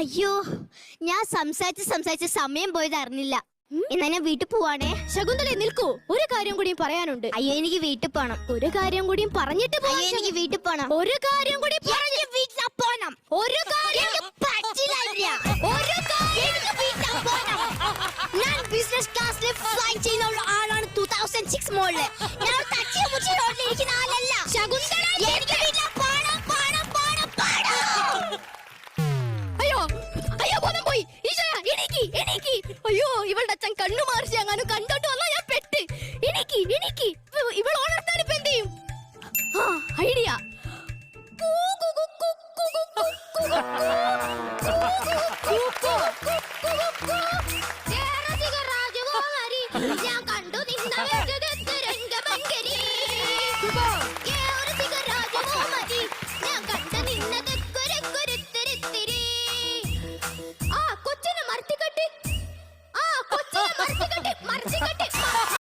അയ്യോ ഞാൻ സംസാരിച്ച് സംസാരിച്ച് സമയം പോയത് അറിഞ്ഞില്ല. എന്നാ ഞാൻ വീട്ടിൽ പോവാണേ. ശകുന്തളെ നിൽക്കൂ. ഒരു കാര്യം കൂടിയും പറയാനുണ്ട്. അയ്യോ എനിക്ക് വീട്ടിൽ പോണം. ഒരു കാര്യം കൂടിയും പറഞ്ഞിട്ട് പോവാം, എനിക്ക് വീട്ടിൽ പോണം. ഒരു കാര്യം കൂടി വീട്ടിൽ പോണം. ഒരു കാര്യം പറ്റില്ല ഒരു കാര്യം വീട്ടിൽ പോണം. ഞാൻ ബിസിനസ് ക്ലാസ്സിൽ ഫ്ലൈ ചെയ്യുന്ന ആളാണ് ടൂ തൗസൻഡ് സിക്സ് മോളിൽ ഞാൻ തച്ചി മുച്ചി റോഡിൽ കണ്ണു മാറിച്ച് എങ്ങാനും കണ്ടോണ്ട് വന്നാ ഞാൻ പെട്ട് എനിക്ക് എനിക്ക് ഇവിടെ ഓണർത്താൻ ഇപ്പൊ എന്ത് ചെയ്യും ആ ഐഡിയ ഞാൻ കണ്ടു നിന്ന രംഗഭംഗരി